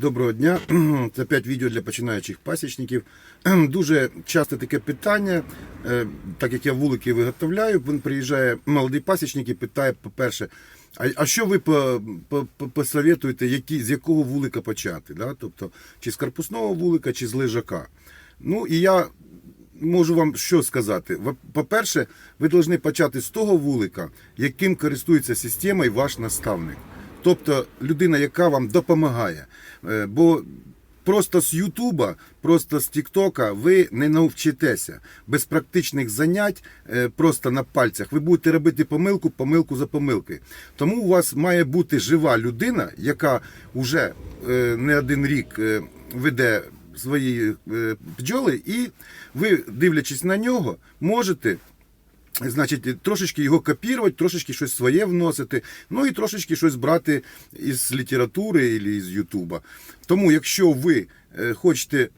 Доброго дня. Це 5 відео для починаючих пасічників. Дуже часто таке питання, е, так як я вулики виготовляю, він приїжджає молодий пасічник і питає, по-перше, а, що ви по- по- по- посоветуєте, які, з якого вулика почати? Да? Тобто, чи з карпусного вулика, чи з лежака? Ну і я можу вам що сказати. По-перше, ви повинні почати з того вулика, яким користується системою ваш наставник. Тобто людина, яка вам допомагає. Е, Бо просто з Ютуба, просто з Тіктока ви не навчитеся. Без практичних занять, е, просто на пальцях, ви будете робити помилку, помилку за помилки. Тому у вас має бути жива людина, яка вже е, не один рік веде свої бджоли, і ви, дивлячись на нього, можете. Значить, трошечки його копірувати, трошечки щось своє вносити, ну і трошечки щось брати із літератури або із Ютуба. Тому, якщо ви е, хочете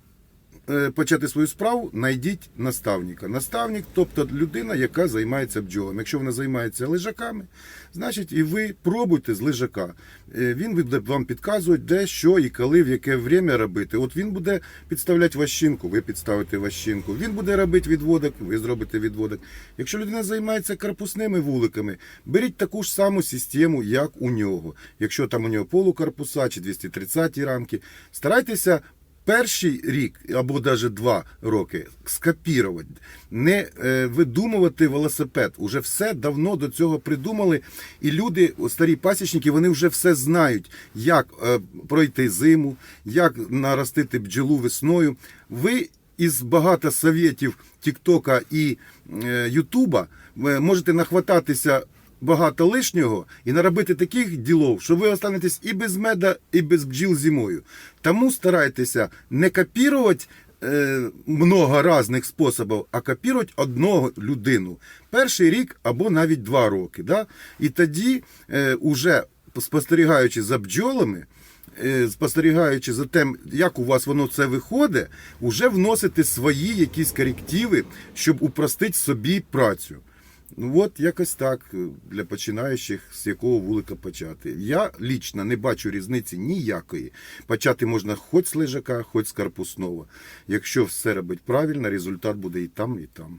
почати свою справу, знайдіть наставника. Наставник, тобто людина, яка займається бджолами. Якщо вона займається лежаками, значить і ви пробуйте з лежака. Е, Він буде вам підказувати, де, що і коли, в яке время робити. От він буде підставляти ващинку, ви підставите ващинку. Він буде робити відводок, ви зробите відводок. Якщо людина займається карпусними вуликами, беріть таку ж саму систему, як у нього. Якщо там у нього полукарпуса чи 230 рамки, старайтеся перший рік або навіть два роки скопірувати, не е, видумувати велосипед. Уже все давно до цього придумали. І люди, старі пасічники, вони вже все знають, як е, пройти зиму, як наростити бджолу весною. Ви із багато совєтів Тіктока і е, Ютуба можете нахвататися багато лишнього і наробити таких ділов, що ви останетесь і без меда, і без бджіл зимою. Тому старайтеся не копірувати е, много різних способів, а копірувати одного людину. Перший рік або навіть два роки. Да? І тоді, е, уже спостерігаючи за бджолами, е, спостерігаючи за тим, як у вас воно це виходить, вже вносити свої якісь корективи, щоб упростити собі працю. Ну от якось так е, для починаючих, з якого вулика почати. Я лічно не бачу різниці ніякої. Почати можна хоч з лежака, хоч з карпусного. Якщо все робить правильно, результат буде і там, і там.